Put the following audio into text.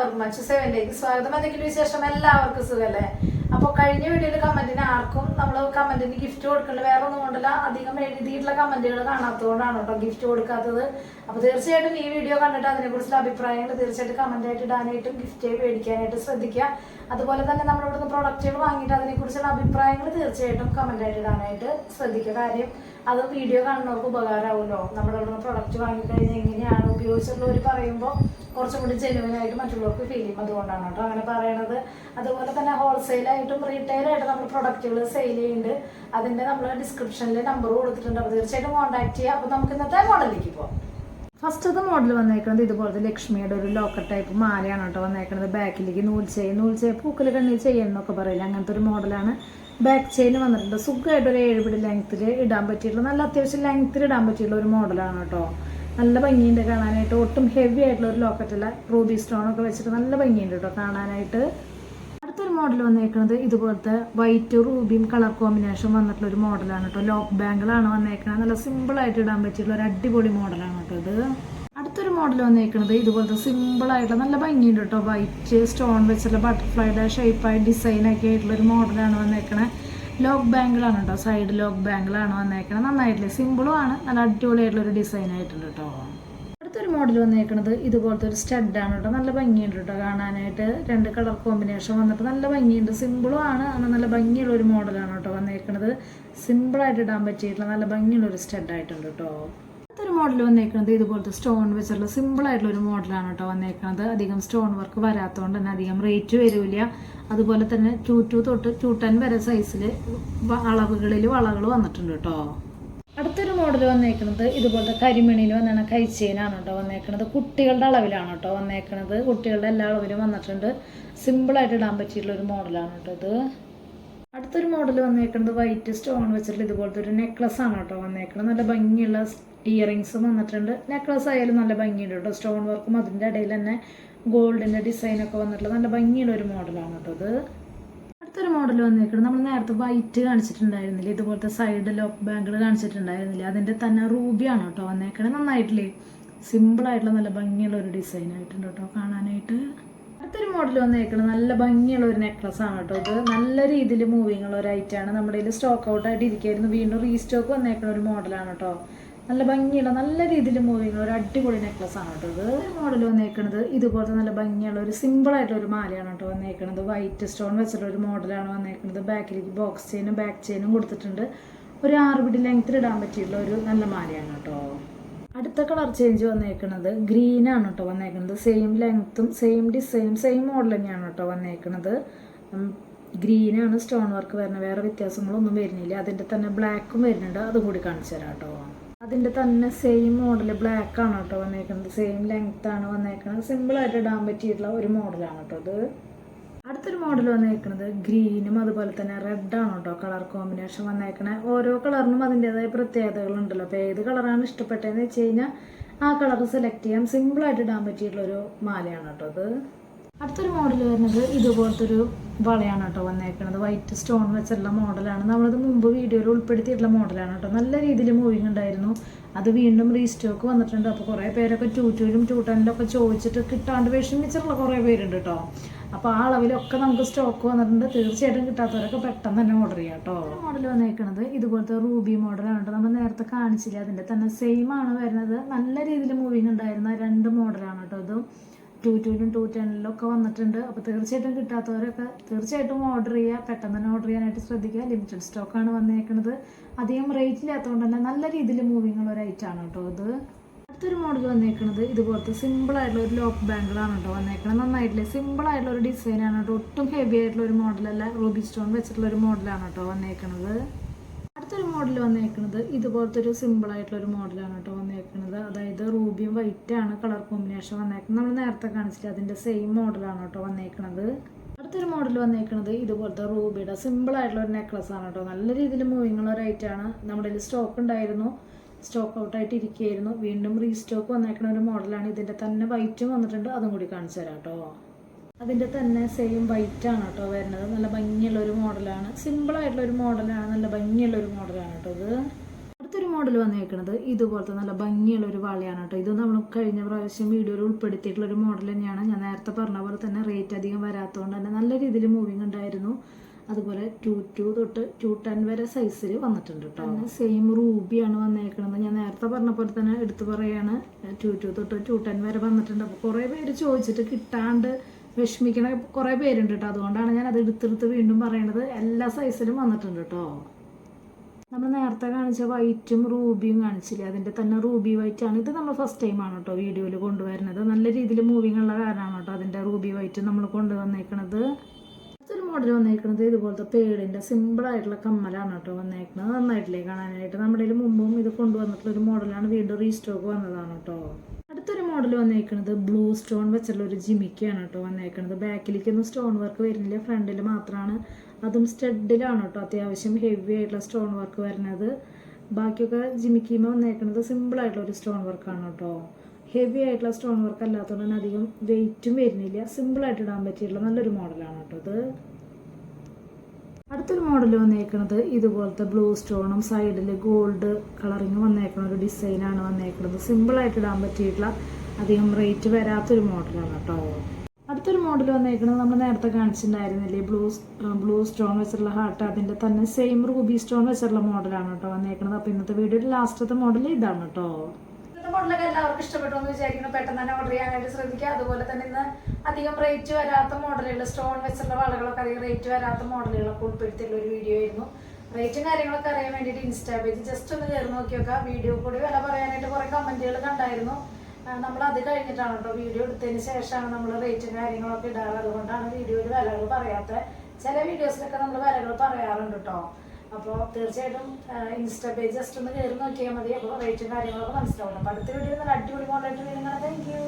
എല്ലാവർക്കും മച്ചു സ്വാഗതം. എന്തെങ്കിലും വിശേഷം? എല്ലാവർക്കും സുഖല്ലേ? അപ്പോൾ കഴിഞ്ഞ വീഡിയോയിൽ കമന്റിന് ആർക്കും നമ്മൾ കമന്റിന് ഗിഫ്റ്റ് കൊടുക്കേണ്ട. വേറെ ഒന്നും കൊണ്ടല്ല. അധികം എഴുതിയിട്ടുള്ള കമന്റുകൾ കാണാത്തതുകൊണ്ടാണ് കേട്ടോ ഗിഫ്റ്റ് കൊടുക്കാത്തത്. അപ്പോൾ തീർച്ചയായിട്ടും ഈ വീഡിയോ കണ്ടിട്ട് അതിനെക്കുറിച്ചുള്ള അഭിപ്രായങ്ങൾ തീർച്ചയായിട്ടും കമന്റ് ആയിട്ട് ഇടാനായിട്ടും ഗിഫ്റ്റ് മേടിക്കാനായിട്ട് ശ്രദ്ധിക്കുക. അതുപോലെ തന്നെ നമ്മൾ ഇവിടുന്ന് പ്രൊഡക്റ്റുകൾ വാങ്ങിയിട്ട് അതിനെക്കുറിച്ചുള്ള അഭിപ്രായങ്ങൾ തീർച്ചയായിട്ടും കമന്റ് ആയിട്ട് ഇടാനായിട്ട് ശ്രദ്ധിക്കുക. കാര്യം അത് വീഡിയോ കാണുന്നവർക്ക് ഉപകാരമാവുമല്ലോ. നമ്മുടെ ഇവിടുന്ന് പ്രൊഡക്റ്റ് വാങ്ങിക്കഴിഞ്ഞാൽ എങ്ങനെയാണ് ഉപയോഗിച്ചിട്ടുള്ളവർ പറയുമ്പോൾ കുറച്ചും കൂടി ജെനുവനായിട്ട് മറ്റുള്ളവർക്ക് ഫീൽ ചെയ്യും. അതുകൊണ്ടാണ് കേട്ടോ അങ്ങനെ പറയണത്. അതുപോലെ തന്നെ ഹോൾസെയിലായിട്ടും റീറ്റെയിലായിട്ടും നമ്മൾ പ്രൊഡക്റ്റുകൾ സെയിൽ ചെയ്യുന്നുണ്ട് അതിന്റെ നമ്മൾ ഡിസ്ക്രിപ്ഷനിൽ നമ്പർ കൊടുത്തിട്ടുണ്ട്. അപ്പോൾ തീർച്ചയായിട്ടും കോൺടാക്ട് ചെയ്യുക അപ്പോൾ നമുക്ക് ഇന്നത്തെ മോഡലിലേക്ക് പോകാം ഫസ്റ്റത്തെ മോഡൽ വന്നേക്കുന്നത് ഇതുപോലത്തെ ലക്ഷ്മിയുടെ ഒരു ലോക്കർ ടൈപ്പ് മാലയാണ് കേട്ടോ വന്നേക്കുന്നത് ബാക്കിലേക്ക് നൂൽ ചെയ്യും നൂൽ ചെയിൻ പൂക്കൽ കണ്ണിൽ ചെയ്യണമെന്നൊക്കെ പറയില്ല? അങ്ങനത്തെ ഒരു മോഡലാണ് ബാക്ക് ചെയിൻ വന്നിട്ടുണ്ട്. സുഖമായിട്ട് ഒരു ഏഴുപിടി ലെങ്ത്തിൽ ഇടാൻ പറ്റിയിട്ടുള്ള നല്ല അത്യാവശ്യം ലെങ്ത്തിൽ ഇടാൻ പറ്റിയിട്ടുള്ള ഒരു മോഡലാണ് കേട്ടോ. നല്ല ഭംഗിയുണ്ട് കാണാനായിട്ട്. ഒട്ടും ഹെവി ആയിട്ടുള്ള ഒരു ലോക്കറ്റല്ല റൂബി സ്റ്റോൺ ഒക്കെ വെച്ചിട്ട് നല്ല ഭംഗിയുണ്ട് കേട്ടോ കാണാനായിട്ട്. അടുത്തൊരു മോഡൽ വന്നേക്കുന്നത് ഇതുപോലത്തെ വൈറ്റ് റൂബിയും കളർ കോമ്പിനേഷൻ വന്നിട്ടുള്ള ഒരു മോഡലാണ് കേട്ടോ. ലോക്ക് ബാങ്കിളാണ് വന്നേക്കുന്നത് നല്ല സിമ്പിൾ ആയിട്ട് ഇടാൻ പറ്റിയിട്ടുള്ള ഒരു അടിപൊളി മോഡലാണ് കേട്ടോ ഇത്. അടുത്തൊരു മോഡൽ വന്നേക്കുന്നത് ഇതുപോലത്തെ സിമ്പിൾ ആയിട്ടുള്ള നല്ല ഭംഗിയുണ്ട് കേട്ടോ. വൈറ്റ് സ്റ്റോൺ വെച്ചിട്ടുള്ള ബട്ടർഫ്ലൈയുടെ ഷേപ്പായി ഡിസൈനൊക്കെ ആയിട്ടുള്ള ഒരു മോഡലാണ് വന്നേക്കണേ ലോക്ക് ബാങ്കിളാണ് കേട്ടോ. Side lock ബാങ്കിളാണ് വന്നേക്കണത്. സിമ്പിളും ആണ്. നല്ല അടിപൊളിയായിട്ടുള്ള ഒരു ഡിസൈൻ ആയിട്ടുണ്ട് കേട്ടോ. അടുത്തൊരു മോഡൽ വന്നേക്കുന്നത് ഇതുപോലത്തെ ഒരു സ്റ്റഡാണ് കേട്ടോ. നല്ല ഭംഗിയുണ്ട് കേട്ടോ കാണാനായിട്ട്. രണ്ട് കളർ കോമ്പിനേഷൻ വന്നിട്ട് നല്ല ഭംഗിയുണ്ട്. സിമ്പിളും ആണ്. എന്നാൽ നല്ല ഭംഗിയുള്ള ഒരു മോഡലാണ് കേട്ടോ വന്നേക്കുന്നത് സിമ്പിളായിട്ട് ഇടാൻ പറ്റിയിട്ടുള്ള നല്ല ഭംഗിയുള്ള ഒരു സ്റ്റഡായിട്ടുണ്ട് കേട്ടോ. മോഡൽ വന്നേക്കുന്നത് ഇതുപോലത്തെ സ്റ്റോൺ വെച്ചുള്ള സിമ്പിൾ ആയിട്ടുള്ള ഒരു മോഡലാണ് കേട്ടോ വന്നേക്കുന്നത് അധികം സ്റ്റോൺ വർക്ക് വരാത്തതുകൊണ്ട് തന്നെ അധികം റേറ്റ് വരില്ല. അതുപോലെ തന്നെ ടു ടു തൊട്ട് ടു ടെൻ വരെ സൈസിൽ അളവുകളിൽ വളകൾ വന്നിട്ടുണ്ട് കേട്ടോ അടുത്തൊരു മോഡൽ വന്നേക്കുന്നത് ഇതുപോലത്തെ കരിമണിയിൽ വന്നാണ് കൈച്ചേനാണ് കേട്ടോ വന്നേക്കുന്നത് കുട്ടികളുടെ അളവിലാണ് കേട്ടോ വന്നേക്കുന്നത് കുട്ടികളുടെ എല്ലാ അളവിലും വന്നിട്ടുണ്ട്. സിമ്പിളായിട്ട് ഇടാൻ പറ്റിയിട്ടുള്ള ഒരു മോഡലാണ് കേട്ടോ ഇത്. അടുത്തൊരു മോഡൽ വന്നേക്കുന്നത് വൈറ്റ് സ്റ്റോൺ വെച്ചിട്ടുള്ള ഇതുപോലത്തെ ഒരു നെക്ലസ് ആണ് കേട്ടോ വന്നേക്കുന്നത് നല്ല ഭംഗിയുള്ള ഇയറിങ്സും വന്നിട്ടുണ്ട്. നെക്ലസ് ആയാലും നല്ല ഭംഗിയുണ്ട് കേട്ടോ. സ്റ്റോൺ വർക്കും അതിന്റെ ഇടയിൽ തന്നെ ഗോൾഡിന്റെ ഡിസൈനൊക്കെ വന്നിട്ടുള്ള നല്ല ഭംഗിയുള്ള ഒരു മോഡലാണ് കേട്ടോ ഇത് അടുത്തൊരു മോഡൽ വന്നിരിക്കുന്നത് നമ്മൾ നേരത്തെ വൈറ്റ് കാണിച്ചിട്ടുണ്ടായിരുന്നില്ല? ഇതുപോലത്തെ സൈഡ് ലോക്ക് ബാങ്കിൾ കാണിച്ചിട്ടുണ്ടായിരുന്നില്ല? അതിന്റെ തന്നെ റൂബിയാണ് കേട്ടോ വന്നേക്കണേ. നന്നായിട്ടില്ലേ? സിമ്പിളായിട്ടുള്ള നല്ല ഭംഗിയുള്ള ഒരു ഡിസൈൻ ആയിട്ടുണ്ട് കേട്ടോ കാണാനായിട്ട്. അടുത്തൊരു മോഡൽ വന്നേക്കുന്നത് നല്ല ഭംഗിയുള്ള ഒരു നെക്ലസ് ആണ് കേട്ടോ ഇത് നല്ല രീതിയിൽ മൂവിങ്ങുള്ള ഒരു ഐറ്റമാണ് നമ്മുടെ കയ്യിൽ സ്റ്റോക്ക് ഔട്ട് ആയിട്ട് ഇരിക്കുകയായിരുന്നു വീണ്ടും റീസ്റ്റോക്ക് വന്നേക്കുന്ന ഒരു മോഡലാണ് കേട്ടോ. നല്ല ഭംഗിയുള്ള നല്ല രീതിയിൽ മൂവിങ് ഒരു അടിപൊളി നെക്ലസ് ആണ് കേട്ടോ ഇത്. മോഡൽ വന്നേക്കുന്നത് ഇതുപോലത്തെ നല്ല ഭംഗിയുള്ള ഒരു സിമ്പിൾ ആയിട്ടുള്ള ഒരു മാലയാണ് കേട്ടോ വന്നേക്കുന്നത് വൈറ്റ് സ്റ്റോൺ വെച്ചിട്ടുള്ള ഒരു മോഡലാണ് വന്നേക്കുന്നത് ബാക്കിലേക്ക് ബോക്സ് ചെയിനും ബാക്ക് ചെയിനും കൊടുത്തിട്ടുണ്ട്. ഒരു ആറ് പിടി ലെങ്ത്തിൽ ഇടാൻ പറ്റിയിട്ടുള്ള ഒരു നല്ല മാലയാണ് കേട്ടോ. അടുത്ത കളർ ചേഞ്ച് വന്നേക്കുന്നത് ഗ്രീൻ ആണ് കേട്ടോ വന്നേക്കുന്നത് സെയിം ലെങ്ത്തും സെയിം ഡിസൈനും സെയിം മോഡൽ തന്നെയാണ് കേട്ടോ വന്നേക്കുന്നത് ഗ്രീനാണ് സ്റ്റോൺ വർക്ക് വരുന്നത്. വേറെ വ്യത്യാസങ്ങളൊന്നും വരുന്നില്ല. അതിന്റെ തന്നെ ബ്ലാക്കും വരുന്നുണ്ട്. അതും കൂടി കാണിച്ചു തരാം കേട്ടോ. അതിന്റെ തന്നെ സെയിം മോഡൽ ബ്ലാക്ക് ആണ് കേട്ടോ വന്നേക്കുന്നത് സെയിം ലെങ്ത് ആണ് വന്നേക്കുന്നത് സിമ്പിളായിട്ട് ഇടാൻ പറ്റിയിട്ടുള്ള ഒരു മോഡലാണ് കേട്ടോ അത്. അടുത്തൊരു മോഡൽ വന്നേക്കുന്നത് ഗ്രീനും അതുപോലെ തന്നെ റെഡ് ആണ് കേട്ടോ കളർ കോമ്പിനേഷൻ വന്നേക്കണേ. ഓരോ കളറിനും അതിന്റെതായ പ്രത്യേകതകളുണ്ടല്ലോ അപ്പോൾ ഏത് കളറാണ് ഇഷ്ടപ്പെട്ടതെന്ന് വെച്ച് കഴിഞ്ഞാൽ ആ കളർ സെലക്ട് ചെയ്യാൻ സിമ്പിളായിട്ട് ഇടാൻ പറ്റിയിട്ടുള്ളൊരു മാലയാണ് കേട്ടോ അത്. അടുത്തൊരു മോഡൽ വരുന്നത് ഇതുപോലത്തെ ഒരു വളയാണ് കേട്ടോ വന്നേക്കുന്നത് വൈറ്റ് സ്റ്റോൺ വെച്ചുള്ള മോഡലാണ് നമ്മളത് മുമ്പ് വീഡിയോയിൽ ഉൾപ്പെടുത്തിയിട്ടുള്ള മോഡലാണ് കേട്ടോ. നല്ല രീതിയിൽ മൂവിങ് ഉണ്ടായിരുന്നു. അത് വീണ്ടും റീസ്റ്റോക്ക് വന്നിട്ടുണ്ട്. അപ്പോൾ കുറേ പേരൊക്കെ ടൂ ടൂലും ടൂ ഒക്കെ ചോദിച്ചിട്ട് കിട്ടാണ്ട് വിഷമിച്ചിട്ടുള്ള കുറേ പേരുണ്ട് കേട്ടോ. അപ്പോൾ ആ അളവിലൊക്കെ നമുക്ക് സ്റ്റോക്ക് വന്നിട്ടുണ്ട്. തീർച്ചയായിട്ടും കിട്ടാത്തവരൊക്കെ പെട്ടെന്ന് തന്നെ ഓർഡർ ചെയ്യാം കേട്ടോ. മോഡൽ വന്നേക്കുന്നത് ഇതുപോലത്തെ റൂബി മോഡലാണ് കേട്ടോ. നമ്മൾ നേരത്തെ കാണിച്ചില്ല അതിന്റെ തന്നെ സെയിം ആണ് വരുന്നത്. നല്ല രീതിയിൽ മൂവിങ് ഉണ്ടായിരുന്ന രണ്ട് മോഡലാണ് കേട്ടോ. ഇതും ടു ടുവിനും ടു ടെണിലും ഒക്കെ വന്നിട്ടുണ്ട്. അപ്പോൾ തീർച്ചയായിട്ടും കിട്ടാത്തവരൊക്കെ തീർച്ചയായിട്ടും ഓർഡർ ചെയ്യുക. പെട്ടെന്ന് തന്നെ ഓർഡർ ചെയ്യാനായിട്ട് ശ്രദ്ധിക്കുക. ലിമിറ്റഡ് സ്റ്റോക്കാണ് വന്നേക്കുന്നത് അധികം റേറ്റ് ഇല്ലാത്തതുകൊണ്ട് തന്നെ നല്ല രീതിയിൽ മൂവിങ് ഉള്ള ഒരു ഐറ്റമാണ് കേട്ടോ ഇത്. അടുത്തൊരു മോഡൽ വന്നേക്കുന്നത് ഇതുപോലത്തെ സിമ്പിൾ ആയിട്ടുള്ള ഒരു ലോക്ക് ബാങ്കിളാണ് കേട്ടോ വന്നേക്കുന്നത് നന്നായിട്ടില്ലേ? സിമ്പിൾ ആയിട്ടുള്ള ഒരു ഡിസൈനാണ് കേട്ടോ. ഒട്ടും ഹെവി ആയിട്ടുള്ള ഒരു മോഡലല്ല റൂബി സ്റ്റോൺ വെച്ചിട്ടുള്ള ഒരു മോഡലാണ് കേട്ടോ വന്നേക്കുന്നത് മോഡൽ വന്നേക്കുന്നത് ഇതുപോലത്തെ ഒരു സിമ്പിൾ ആയിട്ടുള്ള ഒരു മോഡലാണ് കേട്ടോ വന്നേക്കുന്നത് അതായത് റൂബിയും വൈറ്റ് ആണ് കളർ കോമ്പിനേഷൻ വന്നേക്കുന്നത്. നമ്മൾ നേരത്തെ കാണിച്ചിട്ട് അതിന്റെ സെയിം മോഡലാണ് കേട്ടോ വന്നേക്കുന്നത് അടുത്തൊരു മോഡൽ വന്നേക്കുന്നത് ഇതുപോലത്തെ റൂബിയുടെ സിമ്പിൾ ആയിട്ടുള്ള ഒരു നെക്ലസ് ആണ് കേട്ടോ. നല്ല രീതിയിൽ മൂവിങ് ഉള്ള ഒരു ഐറ്റാണ് നമ്മുടെ കയ്യിൽ സ്റ്റോക്ക് ഉണ്ടായിരുന്നു. സ്റ്റോക്ക് ഔട്ട് ആയിട്ട് ഇരിക്കുകയായിരുന്നു. വീണ്ടും റീസ്റ്റോക്ക് വന്നേക്കുന്ന ഒരു മോഡലാണ് ഇതിന്റെ തന്നെ വൈറ്റും വന്നിട്ടുണ്ട്. അതും കൂടി കാണിച്ചു തരാം കേട്ടോ. അതിന്റെ തന്നെ സെയിം വൈറ്റ് ആണ് കേട്ടോ വരുന്നത്. നല്ല ഭംഗിയുള്ള ഒരു മോഡലാണ് സിമ്പിൾ ആയിട്ടുള്ള ഒരു മോഡലാണ് നല്ല ഭംഗിയുള്ള ഒരു മോഡലാണ് കേട്ടോ ഇത്. അടുത്തൊരു മോഡൽ വന്നേക്കുന്നത് ഇതുപോലത്തെ നല്ല ഭംഗിയുള്ള ഒരു വളയാണ് കേട്ടോ. ഇത് നമ്മൾ കഴിഞ്ഞ പ്രാവശ്യം വീഡിയോയിൽ ഉൾപ്പെടുത്തിയിട്ടുള്ള ഒരു മോഡൽ തന്നെയാണ്. ഞാൻ നേരത്തെ പറഞ്ഞ പോലെ തന്നെ റേറ്റ് അധികം വരാത്തതുകൊണ്ട് തന്നെ നല്ല രീതിയിൽ മൂവിങ് ഉണ്ടായിരുന്നു. അതുപോലെ ടു ടു തൊട്ട് ടു ടെൻ വരെ സൈസിൽ വന്നിട്ടുണ്ട് കേട്ടോ. സെയിം റൂബിയാണ് വന്നേക്കുന്നത് ഞാൻ നേരത്തെ പറഞ്ഞ പോലെ തന്നെ എടുത്തു പറയാണ്. ടു ടു തൊട്ട് ടു ടെൻ വരെ വന്നിട്ടുണ്ട്. അപ്പോൾ കുറേ പേര് ചോദിച്ചിട്ട് കിട്ടാണ്ട് വിഷമിക്കണ കുറേ പേരുണ്ട് കേട്ടോ. അതുകൊണ്ടാണ് ഞാൻ അത് എടുത്തെടുത്ത് വീണ്ടും പറയണത്. എല്ലാ സൈസിലും വന്നിട്ടുണ്ട് കേട്ടോ. നമ്മൾ നേരത്തെ കാണിച്ച വൈറ്റും റൂബിയും കാണിച്ചില്ലേ? അതിന്റെ തന്നെ റൂബി വൈറ്റ് ആണ്. ഇത് നമ്മൾ ഫസ്റ്റ് ടൈമാണ് കേട്ടോ വീഡിയോയിൽ കൊണ്ടുവരുന്നത്. നല്ല രീതിയിൽ മൂവിങ് ഉള്ള കാരണമാണ് കേട്ടോ അതിന്റെ റൂബി വൈറ്റ് നമ്മൾ കൊണ്ടുവന്നേക്കണത്. അടുത്തൊരു മോഡൽ വന്നേക്കുന്നത് ഇതുപോലത്തെ പേടിന്റെ സിമ്പിളായിട്ടുള്ള കമ്മലാണ് കേട്ടോ വന്നേക്കുന്നത് നന്നായിട്ടില്ലേ കാണാനായിട്ട്? നമ്മുടെ മുമ്പും ഇത് കൊണ്ടുവന്നിട്ടുള്ള ഒരു മോഡലാണ് വീണ്ടും റീസ്റ്റോക്ക് വന്നതാണ് കേട്ടോ. അടുത്തൊരു മോഡൽ വന്നേക്കുന്നത് ബ്ലൂ സ്റ്റോൺ വെച്ചുള്ള ഒരു ജിമിക്കാണ് കേട്ടോ വന്നേക്കുന്നത് ബാക്കിലേക്കൊന്നും സ്റ്റോൺ വർക്ക് വരുന്നില്ല. ഫ്രണ്ടിൽ മാത്രമാണ് അതും സ്റ്റഡിലാണ് കേട്ടോ അത്യാവശ്യം ഹെവി ആയിട്ടുള്ള സ്റ്റോൺ വർക്ക് വരുന്നത്. ബാക്കിയൊക്കെ ജിമിക്കിമ വന്നേക്കുന്നത് സിമ്പിളായിട്ടുള്ള ഒരു സ്റ്റോൺ വർക്കാണ് കേട്ടോ ഹെവി ആയിട്ടുള്ള സ്റ്റോൺ വർക്ക് അല്ലാത്തതുകൊണ്ട് തന്നെ അധികം വെയിറ്റും വരുന്നില്ല. സിമ്പിളായിട്ട് ഇടാൻ പറ്റിയിട്ടുള്ള നല്ലൊരു മോഡലാണ് കേട്ടോ ഇത്. അടുത്തൊരു മോഡൽ വന്നേക്കുന്നത് ഇതുപോലത്തെ ബ്ലൂ സ്റ്റോണും സൈഡിൽ ഗോൾഡ് കളറിങ് വന്നേക്കുന്ന ഒരു ഡിസൈനാണ് വന്നേക്കുന്നത് സിമ്പിളായിട്ട് ഇടാൻ പറ്റിയിട്ടുള്ള അധികം റേറ്റ് വരാത്തൊരു മോഡലാണ് കേട്ടോ. അടുത്തൊരു മോഡൽ വന്നേക്കുന്നത് നമ്മൾ നേരത്തെ കാണിച്ചിട്ടുണ്ടായിരുന്നില്ലേ? ബ്ലൂ ബ്ലൂ സ്റ്റോൺ വെച്ചിട്ടുള്ള ഹാർട്ട് അതിന്റെ തന്നെ സെയിം റൂബി സ്റ്റോൺ വെച്ചിട്ടുള്ള മോഡലാണ് കേട്ടോ വന്നേക്കുന്നത് അപ്പോൾ ഇന്നത്തെ വീഡിയോയുടെ ലാസ്റ്റത്തെ മോഡൽ ഇതാണ് കേട്ടോ. ഇന്നത്തെ മോഡലൊക്കെ എല്ലാവർക്കും ഇഷ്ടപ്പെട്ടു എന്ന് വിചാരിക്കുന്നു. പെട്ടെന്ന് തന്നെ ഓർഡർ ചെയ്യാനായിട്ട് ശ്രദ്ധിക്കുക. അതുപോലെ തന്നെ ഇന്ന് അധികം റേറ്റ് വരാത്ത മോഡലുകൾ സ്റ്റോൺ വെച്ചുള്ള വളകളൊക്കെ അധികം റേറ്റ് വരാത്ത മോഡലുകളൊക്കെ ഉൾപ്പെടുത്തിയുള്ള ഒരു വീഡിയോ ആയിരുന്നു. റേറ്റും കാര്യങ്ങളൊക്കെ അറിയാൻ വേണ്ടിയിട്ട് ഇൻസ്റ്റാ പേജ് ജസ്റ്റ് ഒന്ന് കയറി നോക്കി നോക്കാം. വീഡിയോ കൂടി വില പറയാനായിട്ട് കുറേ കമന്റുകൾ കണ്ടായിരുന്നു. നമ്മൾ അത് കഴിഞ്ഞിട്ടാണ് കേട്ടോ വീഡിയോ എടുത്തതിന് ശേഷമാണ് നമ്മൾ റേറ്റും കാര്യങ്ങളൊക്കെ ഇടാറ് അതുകൊണ്ടാണ് വീഡിയോയിൽ വിലകൾ പറയാത്തത് ചില വീഡിയോസിലൊക്കെ നമ്മൾ വിലകൾ പറയാറുണ്ട് കേട്ടോ അപ്പോൾ തീർച്ചയായിട്ടും ഇൻസ്റ്റാ പേജ് ജസ്റ്റ് ഒന്ന് കയറി നോക്കിയാൽ മതി. അപ്പോൾ റേറ്റും കാര്യങ്ങളൊക്കെ മനസ്സിലാവും. അപ്പോൾ അടുത്ത വീഡിയോ നല്ല അടിപൊളി മോഡലായിട്ട് വരുന്നത് താങ്ക് യു